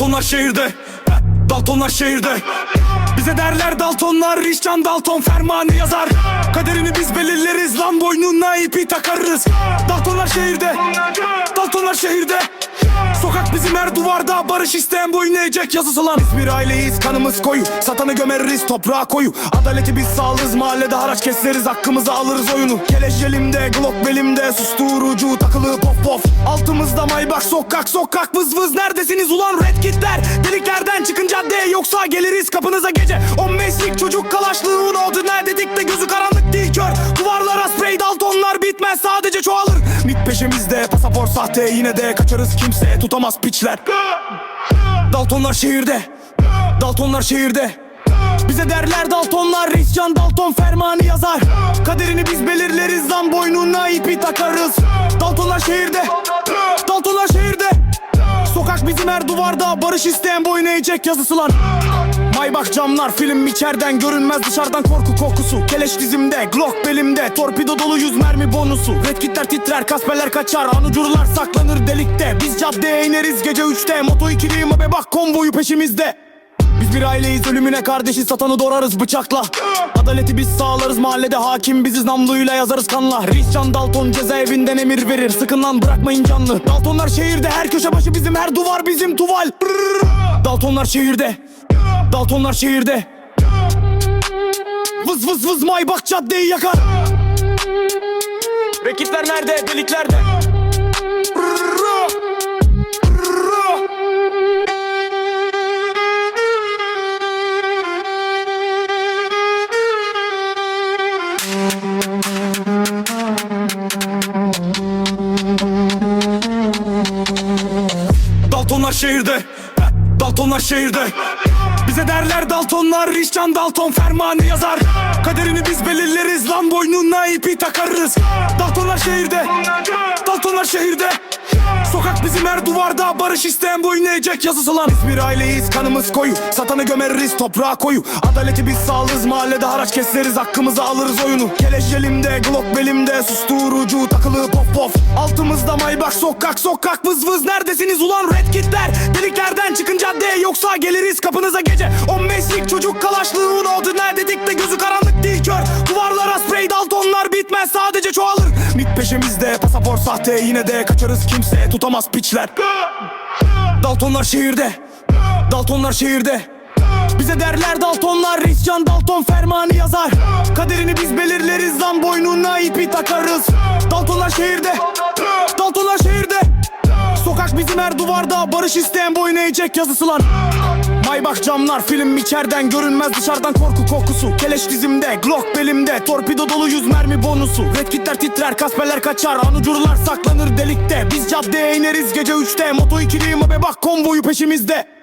Daltonlar şehirde. Daltonlar şehirde. Bize derler Daltonlar Richcan Dalton fermanı yazar. Kaderini biz belirleriz Lan boynuna ipi takarız. Daltonlar şehirde. Daltonlar şehirde Sokak bizim her duvarda. Barış isteyen boyun eğecek yazısı lan. Biz bir aileyiz kanımız koyu. Satanı gömeriz toprağa koyu. Adaleti biz sağlarız mahallede haraç keseriz. Hakkımızı alırız oyunu. Keleş elimde Glock belimde. Susturucu takılı pop pop Altımızda maybach sokak sokak vız vız. Neredesiniz ulan? Red kitler. Deliklerden çıkın caddeye. Yoksa geliriz kapınıza gece. 15'lik çocuk kalaşlığın oldu ne dedik de gözü karanlık değil kör. Duvarlara sprey daltonlar bitmez. Sadece çoğalır peşimizde. Pasaport sahte yine de kaçarız kimse. Tutamaz piçler. Daltonlar şehirde. Daltonlar şehirde. Bize derler Daltonlar Richcan Dalton fermanı yazar. Kaderini biz belirleriz lan boynuna ipi takarız. Daltonlar şehirde. Daltonlar şehirde. Sokak bizim her duvarda Barış isteyen boyun eğecek yazısı lan Maybach camlar film içeriden görünmez dışarıdan korku kokusu. Keleş dizimde Glock belimde Torpido dolu yüz mermi bonusu. Redkitler titrer kaspeler kaçar Anucurlar saklanır delikte. Biz caddeye ineriz gece üçte Moto ikili be bak konvoyu peşimizde. Biz bir aileyiz ölümüne kardeşi satanı doğrarız bıçakla. Adaleti biz sağlarız mahallede hakim biziz namluyla yazarız kanla. Richcan Dalton cezaevinden emir verir Sıkın lan bırakmayın canlı. Daltonlar şehirde her köşe başı bizim her duvar bizim tuval. Daltonlar şehirde Daltonlar şehirde. Vız vız vız maybach caddeyi yakar. Rakipler nerede? Deliklerde Daltonlar şehirde. Daltonlar şehirde Bize derler Daltonlar Richcan Dalton fermanı yazar. Kaderini biz belirleriz lan boynuna ipi takarız. Daltonlar şehirde. Daltonlar şehirde. Sokak bizim her duvarda. Barış isteyen boyun eğecek yazısı lan. Biz bir aileyiz kanımız koyu. Satanı gömeriz toprağa koyu. Adaleti biz sağlarız mahallede haraç keseriz. Hakkımızı alırız oyunu. Keleş elimde Glock belimde. Susturucu takılı pop pop Altımızda maybach sokak sokak vız vız. Neredesiniz ulan red kitler? Deliklerden çıkın caddeye. Yoksa geliriz kapınıza gece. 15'lik çocuk kalaşlığın oldu ne dedik de gözü karanlık peşimizde. Pasaport sahte yine de kaçarız kimse. Tutamaz piçler. Daltonlar şehirde. Daltonlar şehirde. Bize derler Daltonlar Richcan Dalton fermanı yazar. Kaderini biz belirleriz lan boynuna ipi takarız. Daltonlar şehirde. Daltonlar şehirde. Sokak bizim her duvarda Barış isteyen boyun eğecek yazısı lan Maybach camlar film içeriden görünmez dışarıdan korku kokusu. Keleş dizimde Glock belimde Torpido dolu yüz mermi bonusu. Redkitler titrer kaspeler kaçar Anucurlar saklanır delikte. Biz caddeye ineriz gece üçte. Moto ikili be bak konvoyu peşimizde